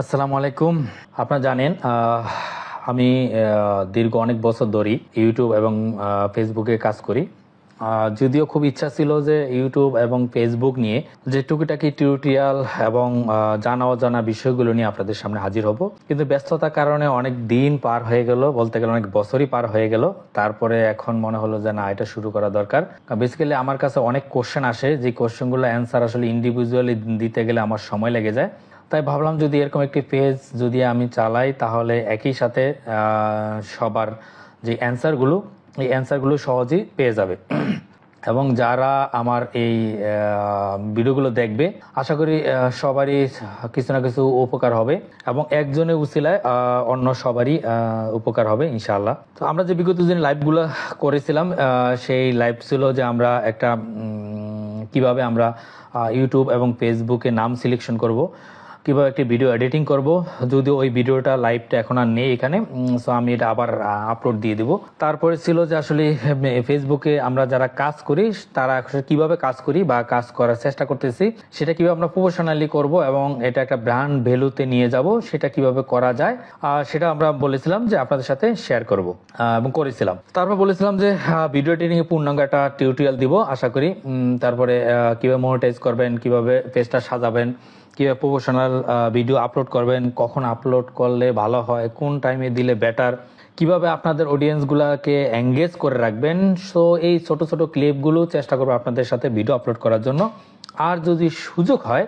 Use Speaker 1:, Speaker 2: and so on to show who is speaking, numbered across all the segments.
Speaker 1: আসসালামু আলাইকুম। আপনারা জানেন আমি দীর্ঘ অনেক বছর ধরেই ইউটিউব এবং ফেসবুকে কাজ করি। যদিও খুব ইচ্ছা ছিল যে ইউটিউব এবং ফেসবুক নিয়ে যে টুকিটাকি টিউটোরিয়াল এবং জানা অজানা বিষয়গুলো নিয়ে আপনাদের সামনে হাজির হব। কিন্তু ব্যস্ততার কারণে অনেক দিন পার হয়ে গেল, বলতে গেলে অনেক বছরই পার হয়ে গেল। তারপরে এখন মনে হলো যে না, এটা শুরু করা দরকার। বেসিক্যালি আমার কাছে অনেক কোশ্চেন আসে, যে কোশ্চেনগুলো অ্যান্সার আসলে ইন্ডিভিজুয়ালি দিতে গেলে আমার সময় লেগে যায়। তাই ভাবলাম যদি এরকম একটি পেজ যদি আমি চালাই, তাহলে একই সাথে সবার যে অ্যান্সারগুলো এই অ্যান্সারগুলো সহজেই পেয়ে যাবে। এবং যারা আমার এই ভিডিওগুলো দেখবে, আশা করি সবারই কিছু না কিছু উপকার হবে এবং একজনের উচিলায় অন্য সবারই উপকার হবে, ইনশাআল্লাহ। তো আমরা যে বিগত দিন লাইভগুলো করেছিলাম সেই লাইভ ছিল যে আমরা একটা কীভাবে আমরা ইউটিউব এবং ফেসবুকে নাম সিলেকশন করব। কীভাবে একটি ভিডিও এডিটিং করব? যদিও ওই ভিডিওটা লাইভটা এখন আর নেই এখানে সো আমি এটা আবার আপলোড দিয়ে দিব। তারপরে ছিল যে আসলে ফেসবুকে আমরা যারা কাজ করি, তারা কীভাবে কাজ করি বা কাজ করার চেষ্টা করতেছি, সেটা কীভাবে আমরা প্রফেশনালি করব এবং এটা একটা ব্র্যান্ড ভ্যালুতে নিয়ে যাব, সেটা কীভাবে করা যায় আর সেটা আমরা বলেছিলাম যে আপনাদের সাথে শেয়ার করব এবং করেছিলাম। তারপর বলেছিলাম যে ভিডিও এডিটিং এ পূর্ণাঙ্গ একটা টিউটোরিয়াল দিব, আশা করি তারপরে কীভাবে মনিটাইজ করবেন, কীভাবে পেজটা সাজাবেন কীভাবে প্রফেশনাল ভিডিও আপলোড করবেন, কখন আপলোড করলে ভালো হয়, কোন টাইমে দিলে বেটার কীভাবে আপনাদের অডিয়েন্সগুলোকে এঙ্গেজ করে রাখবেন সো এই ছোট ছোট ক্লিপগুলো চেষ্টা করব আপনাদের সাথে ভিডিও আপলোড করার জন্য। আর যদি সুযোগ হয়,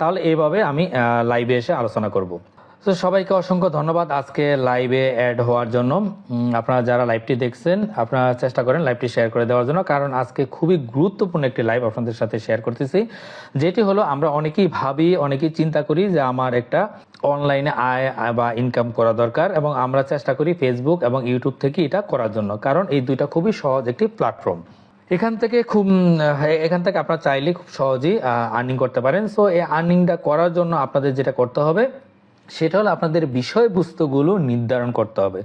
Speaker 1: তাহলে এইভাবে আমি লাইভে এসে আলোচনা করব। তো সবাইকে অসংখ্য ধন্যবাদ আজকে লাইভে অ্যাড হওয়ার জন্য। আপনারা যারা লাইভটি দেখছেন, আপনারা চেষ্টা করেন লাইভটি শেয়ার করে দেওয়ার জন্য, কারণ আজকে খুবই গুরুত্বপূর্ণ একটি লাইভ আপনাদের সাথে শেয়ার করতেছি। যেটি হলো, আমরা অনেকেই ভাবি, অনেকেই চিন্তা করি যে আমার একটা অনলাইনে আয় আয় বা ইনকাম করা দরকার, এবং আমরা চেষ্টা করি ফেসবুক এবং ইউটিউব থেকে এটা করার জন্য, কারণ এই দুইটা খুবই সহজ একটি প্ল্যাটফর্ম এখান থেকে খুব এখান থেকে আপনারা চাইলে খুব সহজেই আর্নিং করতে পারেন। সো এই আর্নিংটা করার জন্য আপনাদের যেটা করতে হবে সেটা হলো আপনাদের বিষয়বস্তুগুলো নির্ধারণ করতে হবে।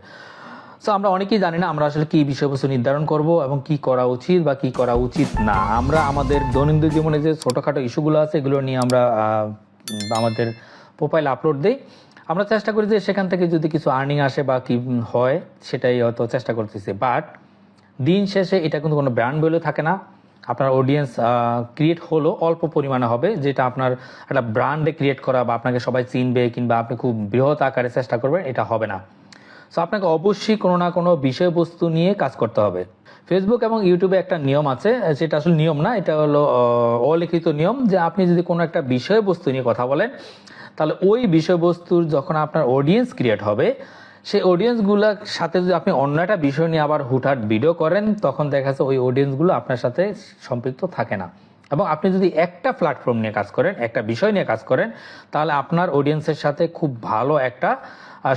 Speaker 1: সো আমরা অনেকেই জানি না আমরা আসলে কি বিষয়বস্তু নির্ধারণ করব এবং কি করা উচিত বা কি করা উচিত না। আমরা আমাদের দৈনন্দিন জীবনে যে ছোটোখাটো ইস্যুগুলো আছে, এগুলো নিয়ে আমরা আমাদের প্রোফাইল আপলোড দিই। আমরা চেষ্টা করি যে সেখান থেকে যদি কিছু আর্নিং আসে বা কি হয়, সেটাই হয়তো চেষ্টা করতেছি। বাট দিন শেষে এটা কিন্তু কোনো ব্র্যান্ড ভ্যালু থাকে না। আপনার অডিয়েন্স ক্রিয়েট হলো, অল্প পরিমাণে হবে, যেটা আপনার একটা ব্র্যান্ডে ক্রিয়েট করা বা আপনাকে সবাই চিনবে কিংবা আপনি খুব বৃহৎ আকারে চেষ্টা করবেন, এটা হবে না। সো আপনাকে অবশ্যই কোনো না কোনো বিষয়বস্তু নিয়ে কাজ করতে হবে। ফেসবুক এবং ইউটিউবে একটা নিয়ম আছে, সেটা আসলে নিয়ম না, এটা হলো অলিখিত নিয়ম যে আপনি যদি কোনো একটা বিষয়বস্তু নিয়ে কথা বলেন, তাহলে ওই বিষয়বস্তুর যখন আপনার অডিয়েন্স ক্রিয়েট হবে সেই অডিয়েন্সগুলোর সাথে যদি আপনি অন্য একটা বিষয় নিয়ে আবার হুটহাট ভিডিও করেন, তখন দেখা যাচ্ছে ওই অডিয়েন্সগুলো আপনার সাথে সম্পৃক্ত থাকে না। এবং আপনি যদি একটা প্ল্যাটফর্ম নিয়ে কাজ করেন, একটা বিষয় নিয়ে কাজ করেন, তাহলে আপনার অডিয়েন্সের সাথে খুব ভালো একটা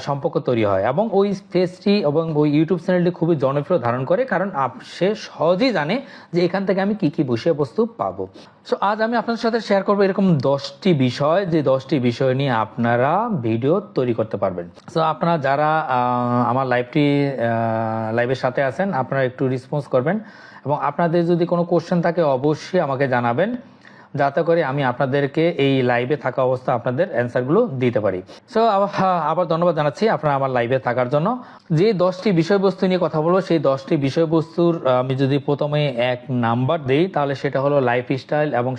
Speaker 1: সম্পর্ক তৈরি হয়। এবং ওই পেজটি এবং ওই ইউটিউব চ্যানেলটি খুবই জনপ্রিয় ধারণ করে, কারণ সে সহজেই জানে যে এখান থেকে আমি কি কি বিষয়বস্তু পাবো। সো আজ আমি আপনাদের সাথে শেয়ার করব এরকম দশটি বিষয়, যে দশটি বিষয় নিয়ে আপনারা ভিডিও তৈরি করতে পারবেন। সো আপনারা যারা আমার লাইভটি লাইভের সাথে আছেন, আপনারা একটু রেসপন্স করবেন। এবং আপনাদের যদি কোনো কোশ্চেন থাকে, অবশ্যই আমাকে জানাবেন। যাতে করে আমি আপনাদেরকে এই লাইভে থাকা অবস্থা আপনাদের অ্যান্সারগুলো দিতে পারি। সো আবার ধন্যবাদ জানাচ্ছি আপনারা আমার লাইভে থাকার জন্য। যে দশটি বিষয়বস্তু নিয়ে কথা বলব, সেই দশটি বিষয়বস্তুর আমি যদি প্রথমে এক নাম্বার দিই, তাহলে সেটা হলো লাইফস্টাইল এবং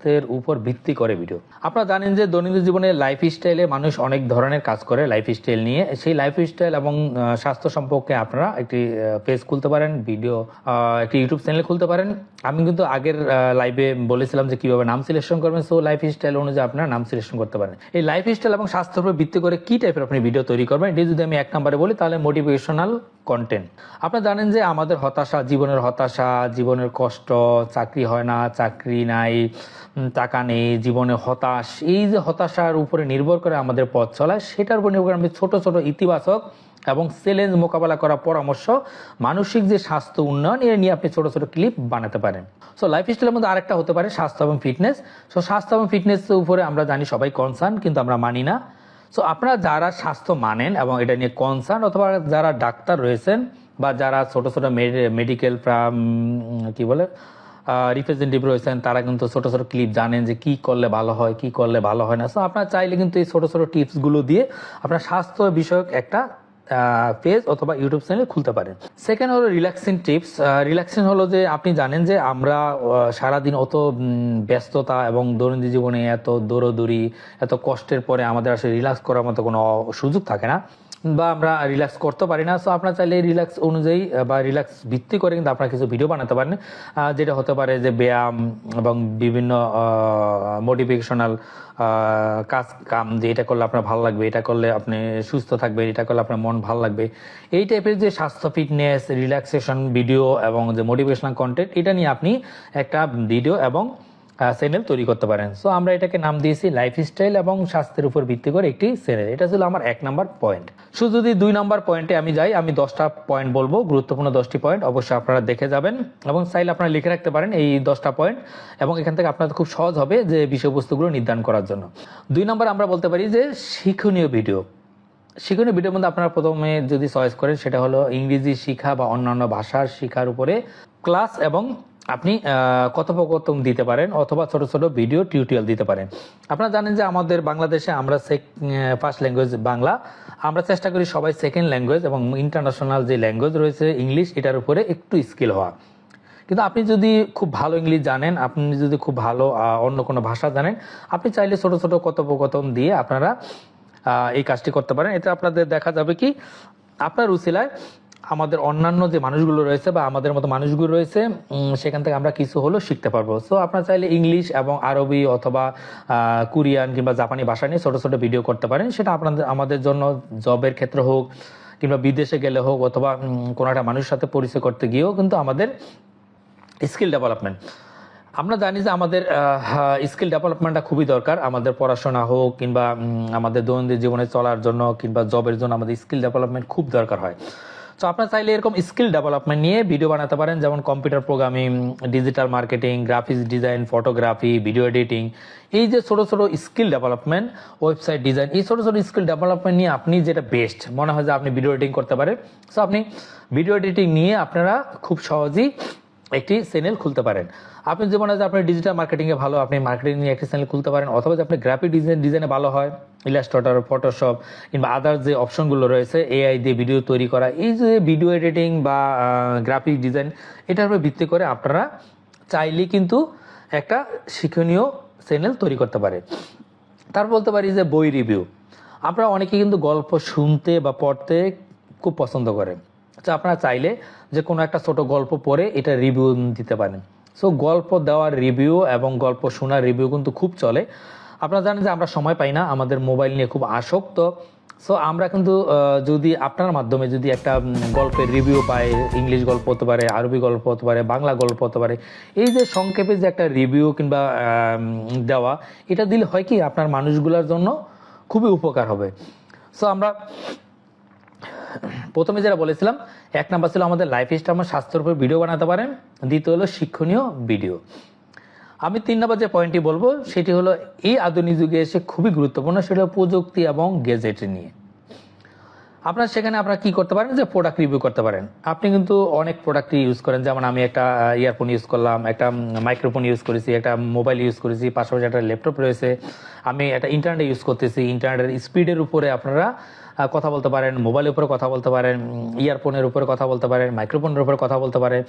Speaker 1: স্বাস্থ্যের উপর ভিত্তি করে ভিডিও আপনারা জানেন যে দৈনন্দিন জীবনে লাইফ স্টাইলে মানুষ অনেক ধরনের কাজ করে লাইফ স্টাইল নিয়ে। সেই লাইফ স্টাইল এবং স্বাস্থ্য সম্পর্কে আপনারা একটি পেজ খুলতে পারেন ভিডিও একটি ইউটিউব চ্যানেল খুলতে পারেন। আমি কিন্তু আগের লাইভে বলেছিলাম যে কীভাবে নাম সিলেকশন করবেন সো লাইফ স্টাইল অনুযায়ী আপনারা নাম সিলেকশন করতে পারেন। এই লাইফ স্টাইল এবং স্বাস্থ্যের উপর ভিত্তি করে কি টাইপের আপনি ভিডিও তৈরি করবেন, এটি যদি আমি এক নম্বরে বলি, তাহলে মোটিভেশনাল কন্টেন্ট আপনারা জানেন যে আমাদের হতাশা, জীবনের হতাশা, জীবনের কষ্ট, চাকরি হয় না, চাকরি নাই টাকা নেই, জীবনে হতাশ। এই যে হতাশার উপরে নির্ভর করে আমাদের পথ চলায় সেটার উপর নির্ভর করে আমি ছোটো, ছোট ইতিবাচক এবং চ্যালেঞ্জ মোকাবেলা করার পরামর্শ, মানসিক যে স্বাস্থ্য উন্নয়ন এর নিয়ে আপনি ছোট ছোট ক্লিপ বানাতে পারেন। সো লাইফ স্টাইলের মধ্যে আরেকটা হতে পারে স্বাস্থ্য এবং ফিটনেস সো স্বাস্থ্য এবং ফিটনেসের উপরে আমরা জানি সবাই কনসার্ন কিন্তু আমরা মানি না। সো আপনারা যারা স্বাস্থ্য মানেন এবং এটা নিয়ে কনসার্ন অথবা যারা ডাক্তার রয়েছেন বা যারা ছোট ছোট মেডিকেল কি বলে রিপ্রেজেন্টেটিভ রয়েছেন তারা কিন্তু ছোট ছোট ক্লিপ জানেন যে কি করলে ভালো হয়, কি করলে ভালো হয় না। সো আপনারা চাইলে কিন্তু এই ছোট ছোট টিপসগুলো দিয়ে আপনার স্বাস্থ্য বিষয়ক একটা পেজ অথবা ইউটিউব চ্যানেল খুলতে পারেন। সেকেন্ড হলো রিল্যাক্সিং টিপস রিল্যাক্সিং হলো যে আপনি জানেন যে আমরা সারাদিন অত ব্যস্ততা এবং দৈনন্দিন জীবনে এত দৌড়দৌড়ি, এত কষ্টের পরে আমাদের আসলে রিল্যাক্স করার মতো কোনো সুযোগ থাকে না। বা আমরা রিল্যাক্স করতে পারি না। সো আপনার চাইলে রিল্যাক্স অনুযায়ী বা রিল্যাক্স ভিত্তি করে কিন্তু আপনারা কিছু ভিডিও বানাতে পারেন। যেটা হতে পারে যে ব্যায়াম এবং বিভিন্ন মোটিভেশনাল কাজ, কাম যে এটা করলে আপনার ভালো লাগবে, এটা করলে আপনি সুস্থ থাকবেন, এটা করলে আপনার মন ভালো লাগবে। এই টাইপের যে স্বাস্থ্য ফিটনেস রিল্যাক্সেশন ভিডিও এবং যে মোটিভেশনাল কন্টেন্ট এটা নিয়ে আপনি একটা ভিডিও এবং চ্যানেল তৈরি করতে পারেন। সো আমরা এটাকে নাম দিয়েছি লাইফস্টাইল এবং স্বাস্থ্যের উপর ভিত্তি করে একটি চ্যানেল এটা ছিল আমার এক নম্বর পয়েন্ট শুধু যদি দুই নম্বর পয়েন্টে আমি যাই, আমি দশটা পয়েন্ট বলব, গুরুত্বপূর্ণ দশটি পয়েন্ট অবশ্যই আপনারা দেখে যাবেন এবং চাইলে আপনারা লিখে রাখতে পারেন এই দশটা পয়েন্ট এবং এখান থেকে আপনাদের খুব সহজ হবে যে বিষয়বস্তুগুলো নির্ধারণ করার জন্য। দুই নম্বর আমরা বলতে পারি যে শিক্ষণীয় ভিডিও শিক্ষণীয় ভিডিওর মধ্যে আপনারা প্রথমে যদি চয়েস করেন, সেটা হলো ইংরেজি শিক্ষা বা অন্যান্য ভাষার শিক্ষার উপরে ক্লাস এবং আপনি কথোপকথন দিতে পারেন অথবা ছোট ছোট ভিডিও টিউটোরিয়াল দিতে পারেন। আপনারা জানেন যে আমাদের বাংলাদেশে আমরা ফার্স্ট ল্যাঙ্গুয়েজ বাংলা। আমরা চেষ্টা করি সবাই সেকেন্ড ল্যাঙ্গুয়েজ এবং ইন্টারন্যাশনাল যে ল্যাঙ্গুয়েজ রয়েছে ইংলিশ, এটার উপরে একটু স্কিল হওয়া। কিন্তু আপনি যদি খুব ভালো ইংলিশ জানেন, আপনি যদি খুব ভালো অন্য কোনো ভাষা জানেন, আপনি চাইলে ছোট ছোট কথোপকথন দিয়ে আপনারা এই কাজটি করতে পারেন। এতে আপনাদের দেখা যাবে কি, আপনার উসিলায় আমাদের অন্যান্য যে মানুষগুলো রয়েছে বা আমাদের মতো মানুষগুলো রয়েছে সেখান থেকে আমরা কিছু হলেও শিখতে পারব। সো আপনারা চাইলে ইংলিশ এবং আরবি অথবা কোরিয়ান কিংবা জাপানি ভাষা নিয়ে ছোটো ছোটো ভিডিও করতে পারেন। সেটা আপনাদের, আমাদের জন্য জবের ক্ষেত্রে হোক কিংবা বিদেশে গেলে হোক অথবা কোনো একটা মানুষের সাথে পরিচয় করতে গিয়েও কিন্তু আমাদের স্কিল ডেভেলপমেন্ট আমরা জানি যে আমাদের স্কিল ডেভেলপমেন্টটা খুবই দরকার। আমাদের পড়াশোনা হোক কিংবা আমাদের দৈনন্দিন জীবনে চলার জন্য কিংবা জবের জন্য আমাদের স্কিল ডেভেলপমেন্ট খুব দরকার হয়। তো আপনারা চাইলে এরকম স্কিল ডেভেলপমেন্ট নিয়ে ভিডিও বানাতে পারেন, যেমন computer programming digital marketing graphics design photography video editing এই যে ছোটো ছোটো স্কিল ডেভেলপমেন্ট ওয়েবসাইট ডিজাইন এই ছোটো ছোটো স্কিল ডেভেলপমেন্ট নিয়ে আপনি যেটা বেস্ট মনে হয় যে আপনি ভিডিও এডিটিং করতে পারেন। সো আপনি ভিডিও এডিটিং নিয়ে আপনারা খুব সহজেই একটি চ্যানেল খুলতে পারেন। আপনি যে যেমন আছে আপনি ডিজিটাল মার্কেটিংয়ে ভালো, আপনি মার্কেটিং নিয়ে একটি চ্যানেল খুলতে পারেন, অথবা যে আপনি গ্রাফিক ডিজাইন ডিজাইনে ভালো হয় ইলাস্ট্রেটর ফটোশপ কিংবা আদার যে অপশনগুলো রয়েছে এআই দিয়ে ভিডিও তৈরি করা, এই যে ভিডিও এডিটিং বা গ্রাফিক ডিজাইন এটার উপর ভিত্তি করে আপনারা চাইলে কিন্তু একটা শিক্ষণীয় চ্যানেল তৈরি করতে পারে। তারপর বলতে পারি যে বই রিভিউ আপনারা অনেকে কিন্তু গল্প শুনতে বা পড়তে খুব পছন্দ করেন। আচ্ছা আপনারা চাইলে যে কোনো একটা ছোট গল্প পড়ে এটা রিভিউ দিতে পারেন। সো গল্প দেওয়ার রিভিউ এবং গল্প শোনার রিভিউ কিন্তু খুব চলে। আপনারা জানেন যে আমরা সময় পাই না, আমাদের মোবাইল নিয়ে খুব আসক্ত। সো আমরা কিন্তু যদি আপনার মাধ্যমে যদি একটা গল্পের রিভিউ পাই, ইংলিশ গল্প হতে পারে, আরবি গল্প হতে পারে, বাংলা গল্প হতে পারে, এই যে সংক্ষেপে যে একটা রিভিউ কিংবা দেওয়া, এটা দিলে হয় কি আপনার মানুষগুলোর জন্য খুবই উপকার হবে। সো আমরা প্রথমে যেটা বলেছিলাম, এক নাম্বার ছিল আমাদের লাইফ স্টাইল আমার স্বাস্থ্যের উপর ভিডিও বানাতে পারেন। দ্বিতীয় হলো শিক্ষণীয় ভিডিও আমি তিন নম্বর যে পয়েন্টটি বলব, সেটি হলো এই আধুনিক যুগে এসে খুবই গুরুত্বপূর্ণ, সেটা প্রযুক্তি এবং গেজেট নিয়ে। আপনার সেখানে আপনারা কি করতে পারেন? যে প্রোডাক্ট রিভিউ করতে পারেন। আপনি কিন্তু অনেক প্রোডাক্ট ইউজ করেন। যেমন আমি একটা ইয়ারফোন ইউজ করলাম, একটা মাইক্রোফোন ইউজ করেছি, একটা মোবাইল ইউজ করেছি, পাশাপাশি একটা ল্যাপটপ রয়েছে। আমি একটা ইন্টারনেট ইউজ করতেছি। ইন্টারনেটের স্পিডের উপরে আপনারা কথা বলতে পারেন মোবাইলের উপরে কথা বলতে পারেন ইয়ারফোনের উপরে কথা বলতে পারেন মাইক্রোফোনের উপরে কথা বলতে পারেন।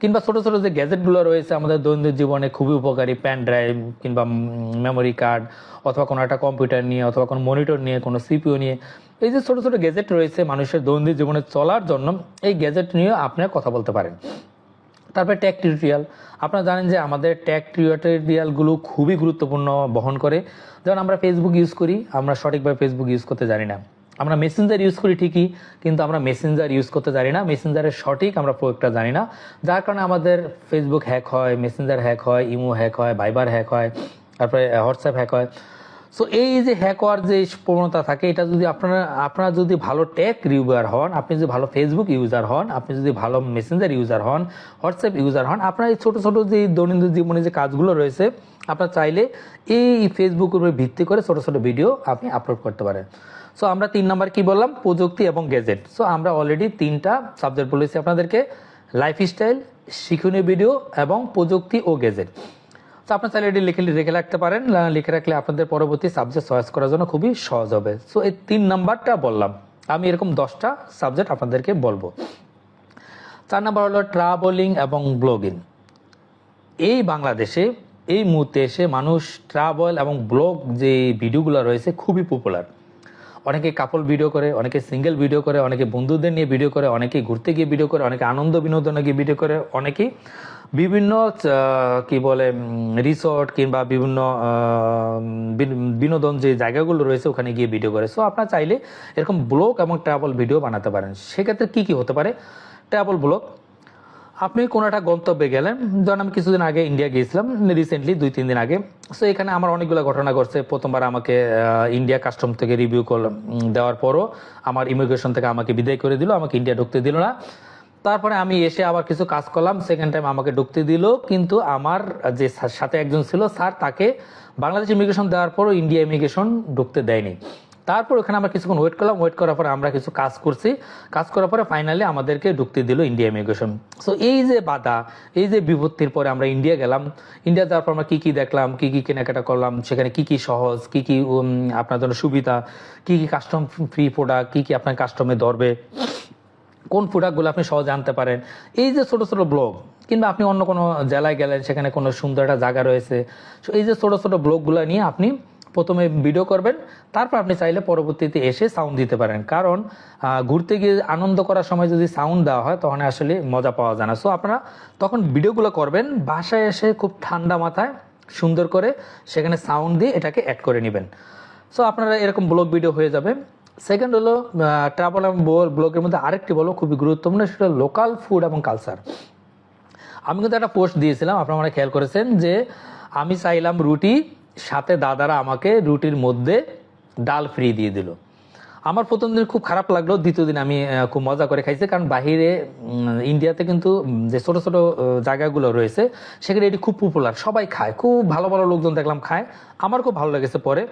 Speaker 1: কিংবা ছোট ছোট যে গ্যাজেটগুলো রয়েছে, আমাদের দৈনন্দিন জীবনে খুবই উপকারী। প্যান ড্রাইভ কিংবা মেমোরি কার্ড অথবা কোনো একটা কম্পিউটার নিয়ে অথবা কোনো মনিটর নিয়ে, কোনো সিপিও নিয়ে। এই যে ছোট ছোট গ্যাজেট রয়েছে মানুষের দৈনন্দিন জীবনে চলার জন্য, এই গ্যাজেট নিয়ে আপনারা কথা বলতে পারেন। তারপরে ট্যাগ টিউটোরিয়াল আপনারা জানেন যে আমাদের ট্যাগ টিউটোরিয়ালগুলো খুবই গুরুত্বপূর্ণ, বহন করে। যেমন আমরা ফেসবুক ইউজ করি, আমরা সঠিকভাবে ফেসবুক ইউজ করতে জানি না। আমরা মেসেঞ্জার ইউজ করি ঠিকই, কিন্তু আমরা মেসেঞ্জার ইউজ করতে জানি না। মেসেঞ্জারের সঠিক আমরা প্রয়োগটা জানি না। যার কারণে আমাদের ফেসবুক হ্যাক হয় মেসেঞ্জার হ্যাক হয় ইমো হ্যাক হয় ভাইবার হ্যাক হয়, তারপরে হোয়াটসঅ্যাপ হ্যাক হয়। সো এই যে হ্যাক হওয়ার যে প্রবণতা থাকে, এটা যদি আপনারা আপনারা যদি ভালো ট্যাগ ইউজার হন, আপনি যদি ভালো ফেসবুক ইউজার হন, আপনি যদি ভালো মেসেঞ্জার ইউজার হন হোয়াটসঅ্যাপ ইউজার হন, আপনার এই ছোটো ছোটো যে দৈনন্দিন জীবনে যে কাজগুলো রয়েছে, আপনার চাইলে এই ফেসবুকের উপর ভিত্তি করে ছোটো ছোটো ভিডিও আপনি আপলোড করতে পারেন। সো আমরা তিন নাম্বার কি বললাম? প্রযুক্তি এবং গ্যাজেট সো আমরা অলরেডি তিনটা সাবজেক্ট বলেছি আপনাদেরকে লাইফস্টাইল শিক্ষণীয় ভিডিও এবং প্রযুক্তি ও গেজেট তো আপনার চাইলে এটি লিখে রেখে রাখতে পারেন। লিখে রাখলে আপনাদের পরবর্তী সাবজেক্ট চয়েস করার জন্য খুবই সহজ হবে। সো এই তিন নাম্বারটা বললাম। আমি এরকম দশটা সাবজেক্ট আপনাদেরকে বলব। চার নাম্বার হলো ট্রাভেলিং এবং ব্লগিং এই বাংলাদেশে, এই মুহূর্তে এসে মানুষ ট্রাভেল এবং ব্লগ যে ভিডিওগুলো রয়েছে, খুবই পপুলার অনেকে কাপল ভিডিও করে, অনেকে সিঙ্গেল ভিডিও করে, অনেকে বন্ধুদের নিয়ে ভিডিও করে, অনেকে ঘুরতে গিয়ে ভিডিও করে, অনেকে আনন্দ বিনোদনে গিয়ে ভিডিও করে, অনেকে বিভিন্ন কি বলে রিসর্ট কিংবা বিভিন্ন বিনোদন যে জায়গাগুলো রয়েছে ওখানে গিয়ে ভিডিও করে। সো আপনার চাইলে এরকম ব্লগ এবং ট্রাভেল ভিডিও বানাতে পারেন। সেক্ষেত্রে কি কি হতে পারে? ট্রাভেল ব্লগ আপনি কোনো একটা গন্তব্যে গেলেন, ধরেন আমি কিছুদিন আগে ইন্ডিয়া গিয়েছিলাম রিসেন্টলি দুই, তিন দিন আগে। সো এখানে আমার অনেকগুলো ঘটনা ঘটছে। প্রথমবার আমাকে ইন্ডিয়া কাস্টম থেকে রিভিউ করলাম। দেওয়ার পরও আমার ইমিগ্রেশন থেকে আমাকে বিদায় করে দিল, আমাকে ইন্ডিয়া ঢুকতে দিল না। তারপরে আমি এসে আবার কিছু কাজ করলাম সেকেন্ড টাইম আমাকে ঢুকতে দিল। কিন্তু আমার যে সাথে একজন ছিল, স্যার তাকে বাংলাদেশ ইমিগ্রেশন দেওয়ার পরও ইন্ডিয়া ইমিগ্রেশন ঢুকতে দেয়নি। তারপর ওখানে আমরা কিছুক্ষণ ওয়েট করলাম ওয়েট করার পরে আমরা কিছু কাজ করছি। কাজ করার পরে ফাইনালি আমাদেরকে ঢুকতে দিল ইন্ডিয়া ইমিগ্রেশন সো এই যে বাধা, এই যে বিপত্তির পরে আমরা ইন্ডিয়া গেলাম। ইন্ডিয়া যাওয়ার পর আমরা কী কী দেখলাম, কী কী কেনাকাটা করলাম, সেখানে কী কী সহজ, কী কী আপনার জন্য সুবিধা, কি কী কাস্টম ফ্রি প্রোডাক্ট কী কী আপনার কাস্টমে ধরবে, কোন প্রোডাক্টগুলো আপনি সহজে আনতে পারেন। এই যে ছোটো ছোটো ব্লগ কিংবা আপনি অন্য কোনো জেলায় গেলেন, সেখানে কোনো সুন্দর একটা জায়গা রয়েছে। So, এই যে ছোটো ছোটো ব্লগগুলো নিয়ে আপনি প্রথমে ভিডিও করবেন, তারপর আপনি চাইলে পরবর্তীতে এসে সাউন্ড দিতে পারেন। কারণ ঘুরতে গিয়ে আনন্দ করার সময় যদি সাউন্ড দেওয়া হয়, তখন আসলে মজা পাওয়া যায় না। সো আপনারা তখন ভিডিওগুলো করবেন, বাসায় এসে খুব ঠান্ডা মাথায় সুন্দর করে সেখানে সাউন্ড দিয়ে এটাকে অ্যাড করে নেবেন। সো আপনারা এরকম ব্লগ ভিডিও হয়ে যাবে। সেকেন্ড হলো ট্রাভেল এবং ব্লগের মধ্যে আরেকটি বলো, খুবই গুরুত্বপূর্ণ, সেটা লোকাল ফুড এবং কালচার আমি কিন্তু একটা পোস্ট দিয়েছিলাম, আপনারা মনে খেয়াল করেছেন যে, আমি চাইলাম রুটি সাথে দাদারা আমাকে রুটির মধ্যে ডাল ফ্রি দিয়ে দিল। আমার প্রথম দিন খুব খারাপ লাগল, দ্বিতীয় দিন আমি খুব মজা করে খাইছি, কারণ বাহিরে ইন্ডিয়াতে কিন্তু যে ছোটো ছোটো জায়গাগুলো রয়েছে, সেখানে এটি খুব পপুলার সবাই খায়, খুব ভালো ভালো লোকজন দেখলাম খায়, আমার খুব ভালো লেগেছে পরে।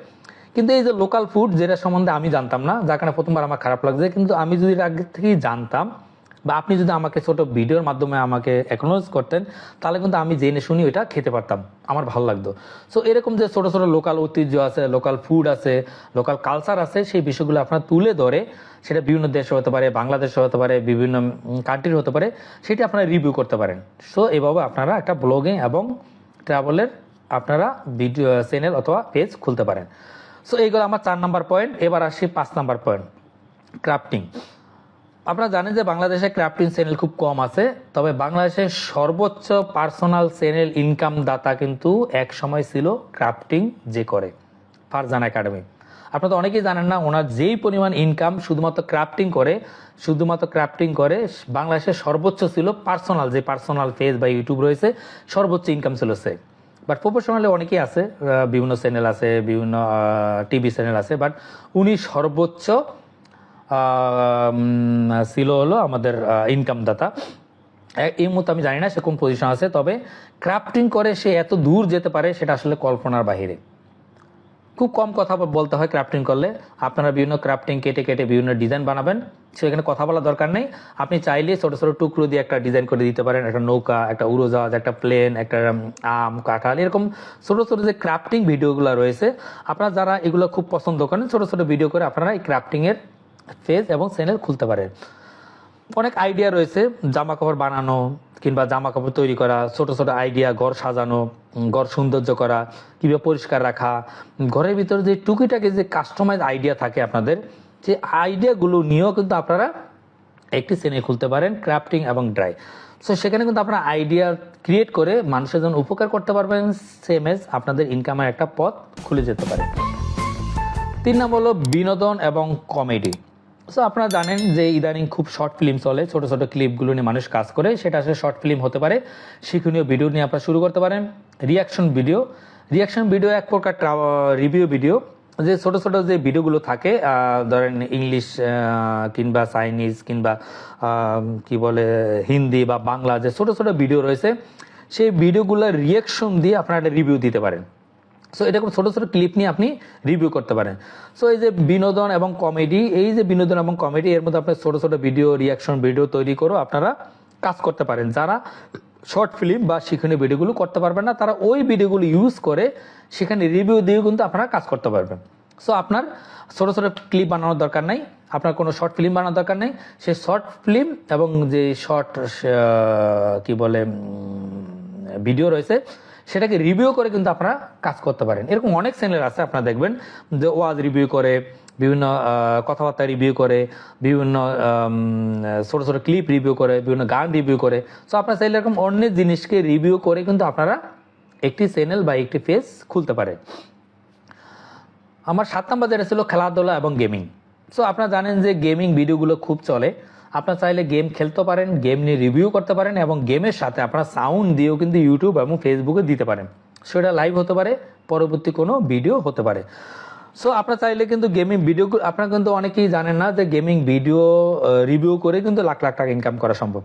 Speaker 1: কিন্তু এই যে লোকাল ফুড যেটা সম্বন্ধে আমি জানতাম না, যার কারণে প্রথমবার আমার খারাপ লাগছে, কিন্তু আমি যদি আগে থেকেই জানতাম বা আপনি যদি আমাকে ছোট ভিডিওর মাধ্যমে আমাকে অ্যাকনোলেজ করতেন, তাহলে কিন্তু আমি জেনে শুনি ওইটা খেতে পারতাম। আমার ভালো লাগতো। সো এরকম যে ছোট ছোট লোকাল ঐতিহ্য আছে লোকাল ফুড আছে লোকাল কালচার আছে, সেই বিষয়গুলো আপনার তুলে ধরে সেটা বিভিন্ন দেশে হতে পারে, বাংলাদেশে হতে পারে, বিভিন্ন কান্ট্রির হতে পারে, সেটা আপনারা রিভিউ করতে পারেন। সো এভাবে আপনারা একটা ব্লগিং এবং ট্রাভেলের আপনারা ভিডিও চ্যানেল অথবা পেজ খুলতে পারেন। সো এইগুলো আমার চার নাম্বার পয়েন্ট এবার আসি পাঁচ নাম্বার পয়েন্ট ক্রাফটিং আপনারা জানেন যে বাংলাদেশে ক্রাফটিং চ্যানেল খুব কম আছে, তবে বাংলাদেশের সর্বোচ্চ পার্সোনাল চ্যানেল ইনকাম দাতা কিন্তু এক সময় ছিল ক্রাফটিং যে করে, ফারজান একাডেমি। আপনারা তো অনেকেই জানেন না, ওনার যেই পরিমাণ ইনকাম শুধুমাত্র ক্রাফটিং করে, শুধুমাত্র ক্রাফটিং করে বাংলাদেশের সর্বোচ্চ ছিল পার্সোনাল যে পার্সোনাল পেজ বা ইউটিউব রয়েছে, সর্বোচ্চ ইনকাম ছিল সে। বাট প্রফেশনালে অনেকেই আছে বিভিন্ন চ্যানেল আছে, বিভিন্ন টিভি চ্যানেল আছে বাট উনি সর্বোচ্চ ছিল হলো আমাদের ইনকাম দাতা। এই মুহূর্তে আমি জানি না সে কোন পজিশন আছে, তবে ক্রাফটিং করে সে এত দূর যেতে পারে সেটা আসলে কল্পনার বাহিরে। খুব কম কথা বলতে হয় ক্রাফটিং করলে। আপনারা বিভিন্ন ক্রাফটিং কেটে কেটে বিভিন্ন ডিজাইন বানাবেন। সেখানে কথা বলার দরকার নেই। আপনি চাইলে ছোটো ছোটো টুকরো দিয়ে একটা ডিজাইন করে দিতে পারেন। একটা নৌকা, একটা উড়োজাহাজ, একটা প্লেন একটা আম, কাঁঠাল, এরকম ছোটো ছোটো যে ক্রাফটিং ভিডিওগুলো রয়েছে, আপনারা যারা এগুলো খুব পছন্দ করেন, ছোটো ছোটো ভিডিও করে আপনারা এই ক্রাফটিং এর পেজ এবং চ্যানেল খুলতে পারেন অনেক আইডিয়া রয়েছে জামা কাপড় বানানো কিংবা জামা কাপড় তৈরি করা, ছোট ছোট আইডিয়া ঘর সাজানো ঘর সৌন্দর্য করা, কিংবা পরিষ্কার রাখা। ঘরের ভিতরে যে টুকিটাকি যে কাস্টমাইজ আইডিয়া থাকে আপনাদের, যে আইডিয়াগুলো নিয়েও কিন্তু আপনারা একটি চ্যানেল খুলতে পারেন ক্রাফটিং এবং ড্রাই সো সেখানে কিন্তু আপনারা আইডিয়া ক্রিয়েট করে মানুষের জন্য উপকার করতে পারবেন সেম এজ আপনাদের ইনকামের একটা পথ খুলে যেতে পারে। তিন নম্বর হলো বিনোদন এবং কমেডি সো আপনারা জানেন যে ইদানিং খুব শর্ট ফিল্ম চলে। ছোটো ছোটো ক্লিপগুলো নিয়ে মানুষ কাজ করে। সেটা আসলে শর্ট ফিল্ম হতে পারে। শিক্ষণীয় ভিডিও নিয়ে আপনারা শুরু করতে পারেন। রিয়াকশন ভিডিও রিয়াকশন ভিডিও এক প্রকার রিভিউ ভিডিও যে ছোট ছোট যে ভিডিওগুলো থাকে ধরেন ইংলিশ কিংবা চাইনিজ কিংবা কি বলে, হিন্দি বা বাংলা যে ছোট ছোট ভিডিও রয়েছে, সেই ভিডিওগুলোর রিয়াকশন দিয়ে আপনারা একটা রিভিউ দিতে পারেন। সো এরকম ছোটো ছোটো ক্লিপ নিয়ে আপনি রিভিউ করতে পারেন। সো এই যে বিনোদন এবং কমেডি এই যে বিনোদন এবং কমেডি এর মধ্যে আপনার ছোটো ছোটো ভিডিও রিয়াকশন ভিডিও তৈরি করো আপনারা কাজ করতে পারেন। যারা শর্ট ফিল্ম বা শিক্ষণীয় ভিডিওগুলো করতে পারবেন না, তারা ওই ভিডিওগুলো ইউজ করে সেখানে রিভিউ দিয়েও কিন্তু আপনারা কাজ করতে পারবেন। সো আপনার ছোটো ছোটো ক্লিপ বানানোর দরকার নাই, আপনার কোনো শর্ট ফিল্ম বানানোর দরকার নেই। সে শর্ট ফিল্ম এবং যে শর্ট কি বলে ভিডিও রয়েছে সেটাকে রিভিউ করে কিন্তু আপনারা কাজ করতে পারেন। এরকম অনেক চ্যানেল আছে, আপনারা দেখবেন, যে ওয়াজ রিভিউ করে, বিভিন্ন কথাবার্তা রিভিউ করে, বিভিন্ন ছোট ছোট ক্লিপ রিভিউ করে, বিভিন্ন গান রিভিউ করে। সো আপনারা চাইলে এরকম অন্য জিনিসকে রিভিউ করে কিন্তু আপনারা একটি চ্যানেল বা একটি পেজ খুলতে পারেন। আমার সাত নাম্বার যেটা ছিল খেলাধুলা এবং গেমিং সো আপনারা জানেন যে গেমিং ভিডিওগুলো খুব চলে। আপনারা চাইলে গেম খেলতে পারেন গেম নিয়ে রিভিউ করতে পারেন এবং গেমের সাথে আপনার সাউন্ড দিয়েও কিন্তু ইউটিউব এবং ফেসবুকে দিতে পারেন। সেটা লাইভ হতে পারে, পরবর্তী কোনো ভিডিও হতে পারে। সো আপনার চাইলে কিন্তু গেমিং ভিডিও আপনারা কিন্তু অনেকেই জানেন না যে গেমিং ভিডিও রিভিউ করে কিন্তু লাখ লাখ টাকা ইনকাম করা সম্ভব।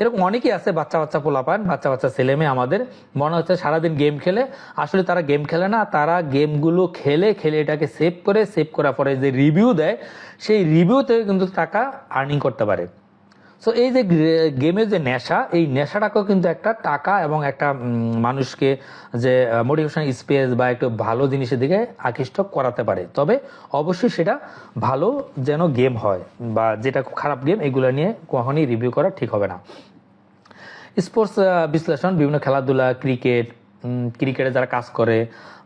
Speaker 1: এরকম অনেকেই আছে, বাচ্চা বাচ্চা পোলাপান, বাচ্চা বাচ্চা ছেলে মেয়ে আমাদের। মনে হচ্ছে সারাদিন গেম খেলে। আসলে তারা গেম খেলে না, তারা গেমগুলো খেলে খেলে এটাকে সেভ করে সেভ করার পরে যে রিভিউ দেয়, সেই রিভিউ থেকে কিন্তু টাকা আর্নিং করতে পারে। সো এই যে গেমের যে নেশা, এই নেশাটাকেও কিন্তু একটা টাকা এবং একটা মানুষকে যে মোটিভেশন স্পেস বা একটু ভালো জিনিসের দিকে আকৃষ্ট করাতে পারে। তবে অবশ্যই সেটা ভালো যেন গেম হয় বা যেটা খারাপ গেম, এগুলো নিয়ে কখনই রিভিউ করা ঠিক হবে না। স্পোর্টস বিশ্লেষণ, বিভিন্ন খেলাধুলা, ক্রিকেট ক্রিকেটে যারা কাজ করে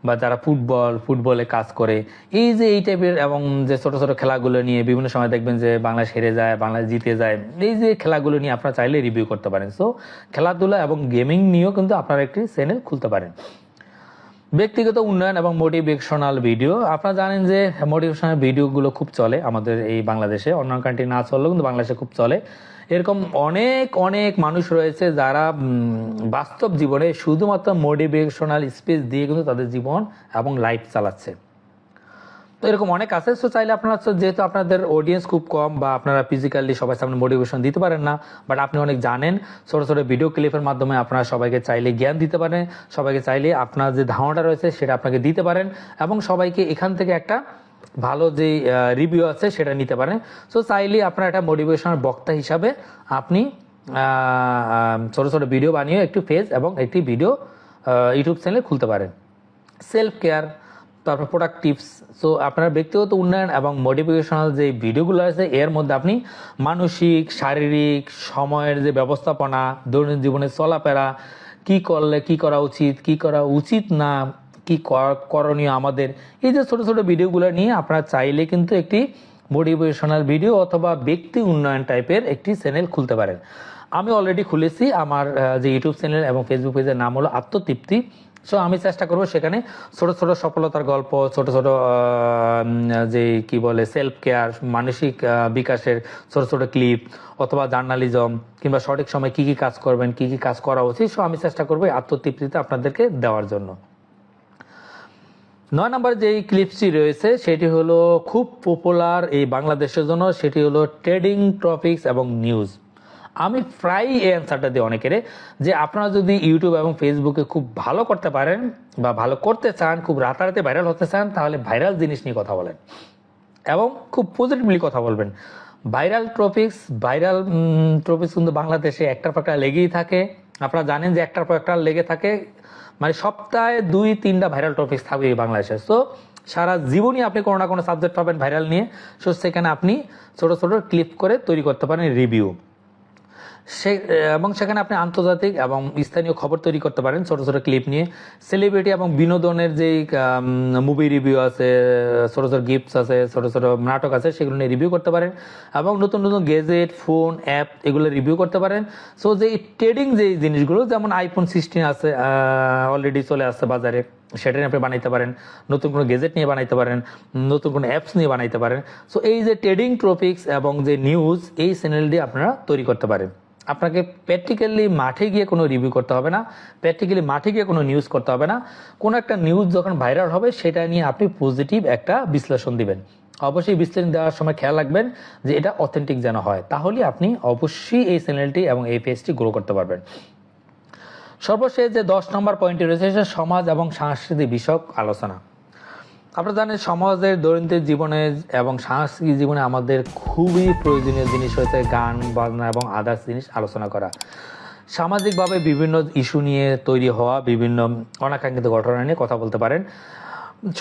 Speaker 1: বা যারা ফুটবল, ফুটবলে কাজ করে, এই যে এই টাইপের এবং যে ছোট ছোট খেলাগুলো নিয়ে বিভিন্ন সময় দেখবেন যে বাংলাদেশ হেরে যায়, বাংলাদেশ জিতে যায়, এই যে খেলাগুলো নিয়ে আপনারা চাইলে রিভিউ করতে পারেন। সো খেলাধুলা এবং গেমিং নিয়েও কিন্তু আপনারা একটি চ্যানেল খুলতে পারেন। ব্যক্তিগত উন্নয়ন এবং মোটিভেশনাল ভিডিও আপনারা জানেন যে মোটিভেশনাল ভিডিওগুলো খুব চলে আমাদের এই বাংলাদেশে। অন্য কান্ট্রি না চললেও কিন্তু বাংলাদেশে খুব চলে। এরকম অনেক অনেক মানুষ রয়েছে যারা বাস্তব জীবনে শুধুমাত্র মোটিভেশনাল স্পেস দিয়ে কিন্তু তাদের জীবন এবং লাইফ চালাচ্ছে। তো এরকম অনেক আছে সো চাইলে আপনারা যেহেতু আপনাদের অডিয়েন্স খুব কম বা আপনারা ফিজিক্যালি সবাই সামনে মোটিভেশন দিতে পারেন না বাট আপনি অনেক জানেন, ছোটো ছোটো ভিডিও ক্লিপের মাধ্যমে আপনারা সবাইকে চাইলে জ্ঞান দিতে পারেন, সবাইকে চাইলে আপনার যে ধারণাটা রয়েছে সেটা আপনাকে দিতে পারেন এবং সবাইকে এখান থেকে একটা ভালো যে রিভিউ আছে সেটা নিতে পারেন। সো চাইলে আপনার একটা মোটিভেশনাল বক্তা হিসাবে আপনি ছোটো ছোটো ভিডিও বানিয়ে একটি পেজ এবং একটি ভিডিও ইউটিউব চ্যানেল খুলতে পারেন। সেলফ কেয়ার তারপর প্রোডাক্ট টিপস সো আপনার ব্যক্তিগত উন্নয়ন এবং মোটিভেশনাল যে ভিডিওগুলো আছে, এর মধ্যে আপনি মানসিক, শারীরিক, সময়ের যে ব্যবস্থাপনা, দৈনন্দিন জীবনে চলাফেরা, কি করলে কি করা উচিত, কি করা উচিত না, কি কর- করণীয় আমাদের, এই যে ছোটো ছোটো ভিডিওগুলো নিয়ে আপনারা চাইলে কিন্তু একটি মোটিভেশনাল ভিডিও অথবা ব্যক্তি উন্নয়ন টাইপের একটি চ্যানেল খুলতে পারেন। আমি অলরেডি খুলেছি, আমার যে ইউটিউব চ্যানেল এবং ফেসবুক পেজের নাম হলো আত্মতৃপ্তি। সো আমি চেষ্টা করব সেখানে ছোট ছোট সফলতার গল্প, ছোট ছোট যে কি বলে সেলফ কেয়ার মানসিক বিকাশের ছোট ছোট ক্লিপ অথবা জার্নালিজম কিংবা সঠিক সময় কি কি কাজ করবেন, কি কি কাজ করা উচিত। সো আমি চেষ্টা করব আত্মতৃপ্তিতে আপনাদেরকে দেওয়ার জন্য। নয় নম্বর যে ক্লিপসটি রয়েছে, সেটি হলো খুব পপুলার এই বাংলাদেশের জন্য, সেটি হলো ট্রেডিং টপিকস এবং নিউজ আমি প্রায়ই এই অ্যান্সারটা দিই অনেকের যে আপনারা যদি ইউটিউব এবং ফেসবুকে খুব ভালো করতে পারেন বা ভালো করতে চান, খুব রাতারাতি ভাইরাল হতে চান, তাহলে ভাইরাল জিনিস নিয়ে কথা বলেন। এবং খুব পজিটিভলি কথা বলবেন। ভাইরাল টপিক্স ভাইরাল টপিক্স কিন্তু বাংলাদেশে একটার পর একটা লেগেই থাকে। আপনারা জানেন যে একটার পর একটা লেগে থাকে। মানে সপ্তাহে দুই, তিনটা ভাইরাল টপিক্স থাকবে এই বাংলাদেশে। তো সারা জীবনই আপনি কোনো না কোনো সাবজেক্ট পাবেন ভাইরাল নিয়ে। সো সেখানে আপনি ছোট ছোট ক্লিপ করে তৈরি করতে পারেন রিভিউ সে এবং সেখানে আপনি আন্তর্জাতিক এবং স্থানীয় খবর তৈরি করতে পারেন, ছোট ছোট ক্লিপ নিয়ে। সেলিব্রিটি এবং বিনোদনের যেই মুভি রিভিউ আছে, ছোট ছোট গিফটস আছে, ছোট ছোট নাটক আছে, সেগুলো নিয়ে রিভিউ করতে পারেন। এবং নতুন নতুন গেজেট ফোন অ্যাপ এগুলো রিভিউ করতে পারেন। সো যে ট্রেডিং যে জিনিসগুলো, যেমন আইফোন সিক্সটিন আছে অলরেডি চলে আসছে বাজারে সেটা নিয়ে আপনি বানাইতে পারেন। নতুন কোনো গেজেট নিয়ে বানাইতে পারেন, নতুন কোনো অ্যাপস নিয়ে বানাইতে পারেন। সো এই যে ট্রেডিং টপিক্স এবং যে নিউজ এই চ্যানেল দিয়ে আপনারা তৈরি করতে পারেন। আপনাকে প্র্যাকটিক্যালি মাঠে গিয়ে কোনো রিভিউ করতে হবে না প্র্যাকটিক্যালি মাঠে গিয়ে কোনো নিউজ করতে হবে না। কোনো একটা নিউজ যখন ভাইরাল হবে, সেটা নিয়ে আপনি পজিটিভ একটা বিশ্লেষণ দিবেন। অবশ্যই বিশ্লেষণ দেওয়ার সময় খেয়াল রাখবেন যে এটা অথেন্টিক যেন হয়। তাহলে আপনি অবশ্যই এই চ্যানেলটি এবং এই পেজটি গ্রো করতে পারবেন। সর্বশেষ যে দশ নম্বর পয়েন্টটি রয়েছে সমাজ এবং সাংস্কৃতিক বিষয়ক আলোচনা। আপনারা জানেন সমাজের দৈনন্দিন জীবনে এবং সাংস্কৃতিক জীবনে আমাদের খুবই প্রয়োজনীয় জিনিস হচ্ছে গান, বাজনা এবং আদার্স জিনিস আলোচনা করা। সামাজিকভাবে বিভিন্ন ইস্যু নিয়ে তৈরি হওয়া, বিভিন্ন অনাকাঙ্ক্ষিত ঘটনা নিয়ে কথা বলতে পারেন।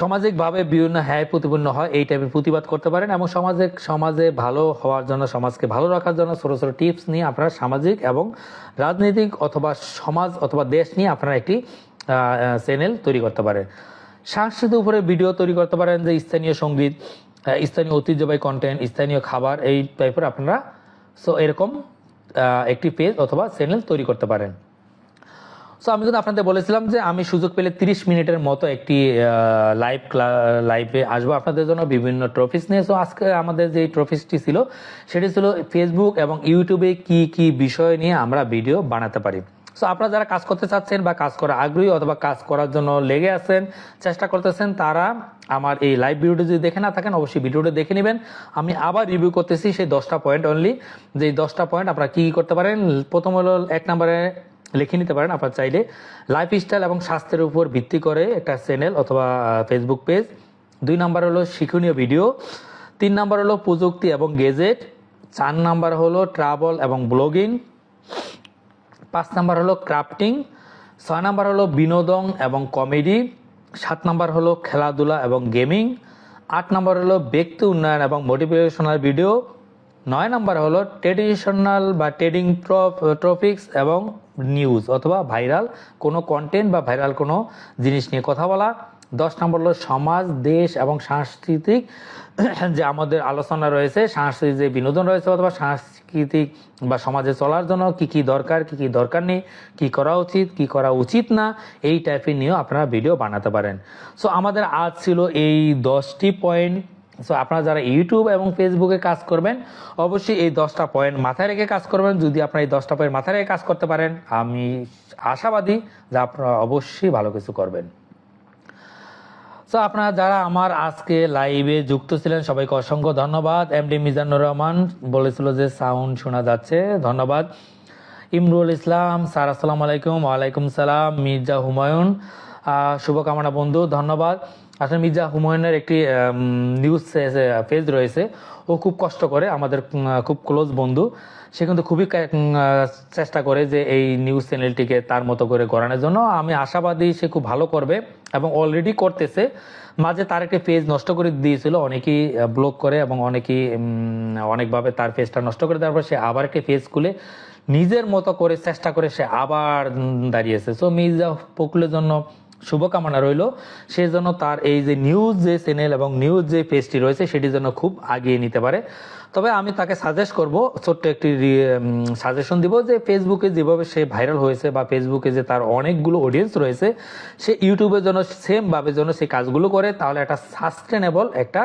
Speaker 1: সামাজিকভাবে বিভিন্ন হ্যায় প্রতিপন্ন হয়, এই টাইপের প্রতিবাদ করতে পারেন এবং সমাজে সমাজে ভালো হওয়ার জন্য, সমাজকে ভালো রাখার জন্য ছোটো ছোটো টিপস নিয়ে আপনারা সামাজিক এবং রাজনৈতিক অথবা সমাজ অথবা দেশ নিয়ে আপনারা একটি চ্যানেল তৈরি করতে পারেন। সাংস্কৃতিক উপরে ভিডিও তৈরি করতে পারেন যে স্থানীয় সংগীত স্থানীয় ঐতিহ্যবাহী কন্টেন্ট স্থানীয় খাবার, এই টাইপের আপনারা সো এরকম একটি পেজ অথবা চ্যানেল তৈরি করতে পারেন। সো আমি কিন্তু আপনাদের বলেছিলাম যে আমি সুযোগ পেলে তিরিশ মিনিটের মতো একটি লাইভ লাইভে আসব আপনাদের জন্য বিভিন্ন ট্রফিস নিয়ে। সো আজকে আমাদের যে ট্রফিসটি ছিল, সেটি ছিল ফেসবুক এবং ইউটিউবে কি কি বিষয় নিয়ে আমরা ভিডিও বানাতে পারি। সো আপনারা যারা কাজ করতে চাচ্ছেন বা কাজ করা আগ্রহী অথবা কাজ করার জন্য লেগে আছেন, চেষ্টা করতেছেন, তারা আমার এই লাইভ ভিডিওটি যদি দেখে না থাকেন, অবশ্যই ভিডিওটা দেখে নেবেন। আমি আবার রিভিউ করতেছি সেই দশটা পয়েন্ট অনলি যে দশটা পয়েন্ট আপনারা কী কী করতে পারেন, প্রথম হলো এক নম্বরে লিখে নিতে পারেন আপনার চাইলে। লাইফ স্টাইল এবং স্বাস্থ্যের উপর ভিত্তি করে একটা চ্যানেল অথবা ফেসবুক পেজ দুই নাম্বার হলো শিক্ষণীয় ভিডিও তিন নাম্বার হলো প্রযুক্তি এবং গেজেট চার নাম্বার হলো ট্রাভেল এবং ব্লগিং পাঁচ নাম্বার হলো ক্রাফটিং, ছয় নাম্বার হলো বিনোদন এবং কমেডি, সাত নাম্বার হলো খেলাধুলা এবং গেমিং, আট নাম্বার হলো ব্যক্তি উন্নয়ন এবং মোটিভেশনাল ভিডিও নয় নাম্বার হলো ট্রেডিশনাল বা ট্রেডিং ট্রফিক্স এবং নিউজ অথবা ভাইরাল কোনো কন্টেন্ট বা ভাইরাল কোনো জিনিস নিয়ে কথা বলা। দশ নম্বর হলো সমাজ, দেশ এবং সাংস্কৃতিক যে আমাদের আলোচনা রয়েছে, সাংস্কৃতিক যে বিনোদন রয়েছে অথবা সাংস্কৃতিক বা সমাজে চলার জন্য কি কি দরকার, কি কি দরকার নেই, কি করা উচিত, কি করা উচিত না, এই টাইপের নিয়েও আপনারা ভিডিও বানাতে পারেন। সো আমাদের আজ ছিল এই দশটি পয়েন্ট সো আপনারা যারা ইউটিউব এবং ফেসবুকে কাজ করবেন, অবশ্যই এই দশটা পয়েন্ট মাথায় রেখে কাজ করবেন। যদি আপনারা এই দশটা পয়েন্ট মাথায় রেখে কাজ করতে পারেন, আমি আশাবাদী যে আপনারা অবশ্যই ভালো কিছু করবেন। তো আপনারা যারা আমার আজকে লাইভে যুক্ত ছিলেন, সবাইকে অসংখ্য ধন্যবাদ। এমডি মিজানুর রহমান বলেছিল যে সাউন্ড শোনা যাচ্ছে, ধন্যবাদ। ইমরুল ইসলাম, স্যার, আসসালামু আলাইকুম, ওয়ালাইকুম সালাম, মির্জা হুমায়ুন। শুভকামনা বন্ধু, ধন্যবাদ। আসলে মির্জা হুমায়ুনের একটি নিউজ পেজ রয়েছে। ও খুব কষ্ট করে আমাদের খুব ক্লোজ বন্ধু। সে কিন্তু খুবই চেষ্টা করে যে এই নিউজ চ্যানেলটিকে তার মতো করে গড়ানোর জন্য। আমি আশাবাদী সে খুব ভালো করবে। এবং অলরেডি করতেছে। মাঝে তার একটি পেজ নষ্ট করে দিয়েছিল, অনেকেই ব্লক করে এবং অনেকেই অনেকভাবে তার পেজটা নষ্ট করে দেওয়ার পর সে আবার একটি পেজ খুলে নিজের মতো করে চেষ্টা করে সে আবার দাঁড়িয়েছে। সো মির্জা ফখরুলের জন্য শুভকামনা রইল। সেই জন্য তার এই যে নিউজ যে চ্যানেল এবং নিউজ যে পেজটি রয়েছে, সেটি যেন খুব আগিয়ে নিতে পারে। তবে আমি তাকে সাজেস্ট করব, ছোট্ট একটি সাজেশন দিব যে ফেসবুকে যেভাবে সে ভাইরাল হয়েছে বা ফেসবুকে যে তার অনেকগুলো অডিয়েন্স রয়েছে, সে ইউটিউবের জন্য সেমভাবে যেন সে কাজগুলো করে, তাহলে একটা সাস্টেনেবল একটা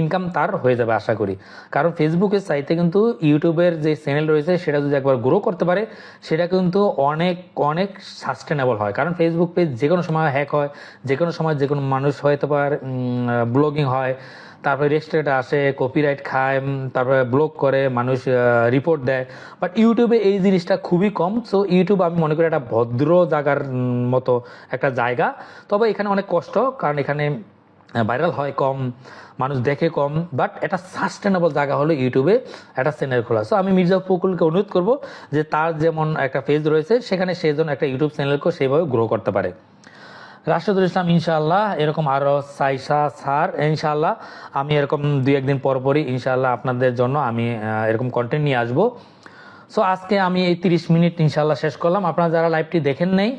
Speaker 1: ইনকাম তার হয়ে যাবে আশা করি। কারণ ফেসবুকের চাইতে কিন্তু ইউটিউবের যে চ্যানেল রয়েছে, সেটা যদি একবার গ্রো করতে পারে, সেটা কিন্তু অনেক অনেক সাস্টেনেবল হয়। কারণ ফেসবুক পেজ যে কোনো সময় হ্যাক হয়, যে কোনো সময় যে কোনো মানুষ হয়তো পারে ব্লগিং হয়, তারপরে রেস্টুরেন্ট আসে কপিরাইট খায় তারপরে ব্লগ করে, মানুষ রিপোর্ট দেয়। বাট ইউটিউবে এই জিনিসটা খুবই কম। সো ইউটিউব আমি মনে করি একটা ভদ্র জায়গার মতো একটা জায়গা। তবে এখানে অনেক কষ্ট, কারণ এখানে ভাইরাল হয় কম, মানুষ দেখে কম বাট এটা সাস্টেনেবল জায়গা হলো ইউটিউবে একটা চ্যানেল খোলা। সো আমি মির্জা ফকুলকে অনুরোধ করব যে তার যেমন একটা পেজ রয়েছে, সেখানে সে যেন একটা ইউটিউব চ্যানেলকে সেভাবে গ্রো করতে পারে। রাশেদুল ইসলাম, ইনশাআল্লাহ, এরকম আরও সাইসা সার ইনশাআল্লাহ, আমি এরকম দুই একদিন পর পরই, ইনশাআল্লাহ, আপনাদের জন্য আমি এরকম কন্টেন্ট নিয়ে আসব। সো আজকে আমি এই তিরিশ মিনিট ইনশাল্লাহ শেষ করলাম। আপনারা যারা লাইভটি দেখেন নেই,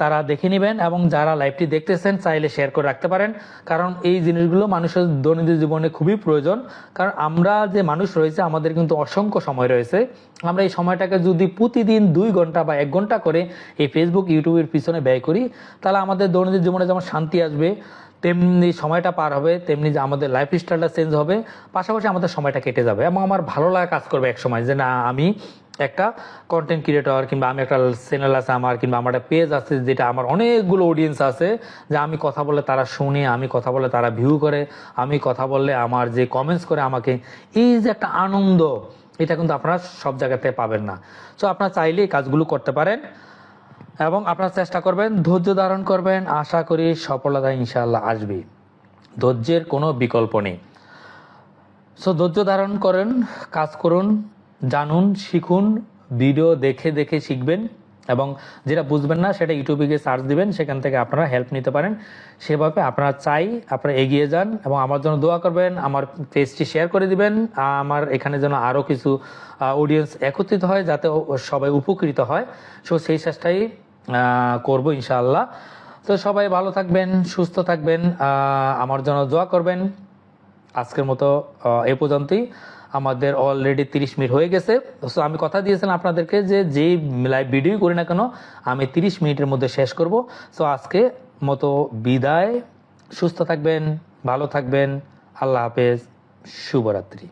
Speaker 1: তারা দেখে নেবেন এবং যারা লাইভটি দেখতেছেন, চাইলে শেয়ার করে রাখতে পারেন। কারণ এই জিনিসগুলো মানুষের দৈনন্দিন জীবনে খুবই প্রয়োজন। কারণ আমরা যে মানুষ রয়েছে, আমাদের কিন্তু অসংখ্য সময় রয়েছে। আমরা এই সময়টাকে যদি প্রতিদিন দুই ঘণ্টা বা এক ঘণ্টা করে এই ফেসবুক ইউটিউবের পিছনে ব্যয় করি, তাহলে আমাদের দৈনন্দিন জীবনে যেমন শান্তি আসবে, তেমনি সময়টা পার হবে, তেমনি যে আমাদের লাইফ স্টাইলটা চেঞ্জ হবে, পাশাপাশি আমাদের সময়টা কেটে যাবে এবং আমার ভালো লাগা কাজ করবে এক সময় যে, না, আমি একটা কন্টেন্ট ক্রিয়েটর কিংবা আমি একটা চ্যানেল আছে আমার কিংবা আমার একটা পেজ আছে যেটা আমার অনেকগুলো অডিয়েন্স আছে যে আমি কথা বলে তারা শুনে, আমি কথা বলে তারা ভিউ করে, আমি কথা বললে আমার যে কমেন্টস করে আমাকে, এই যে একটা আনন্দ, এটা কিন্তু আপনারা সব জায়গাতে পাবেন না। সো আপনারা চাইলে এই কাজগুলো করতে পারেন এবং আপনারা চেষ্টা করবেন, ধৈর্য ধারণ করবেন, আশা করি সফলতা ইনশাল্লাহ আসবে ধৈর্যের কোনো বিকল্প নেই। সো ধৈর্য ধারণ করেন, কাজ করুন জানুন, শিখুন, ভিডিও দেখে দেখে শিখবেন এবং যেটা বুঝবেন না সেটা ইউটিউবে গিয়ে সার্চ দিবেন, সেখান থেকে আপনারা হেল্প নিতে পারেন। সেভাবে আপনারা চাই, আপনারা এগিয়ে যান এবং আমার জন্য দোয়া করবেন, আমার পেজটি শেয়ার করে দিবেন, আমার এখানে যেন আরও কিছু অডিয়েন্স একত্রিত হয় যাতে সবাই উপকৃত হয়। সো সেই চেষ্টাই করব ইনশাআল্লাহ। তো সবাই ভালো থাকবেন, সুস্থ থাকবেন আমার জন্য দোয়া করবেন। আজকের মতো এ পর্যন্তই। আমাদের অলরেডি তিরিশ মিনিট হয়ে গেছে। সো আমি কথা দিয়েছিলাম আপনাদেরকে যে যেই লাইভ ভিডিও করি না কেন, আমি তিরিশ মিনিটের মধ্যে শেষ করব। সো আজকে মতো বিদায়। সুস্থ থাকবেন, ভালো থাকবেন। আল্লাহ হাফেজ। শুভরাত্রি।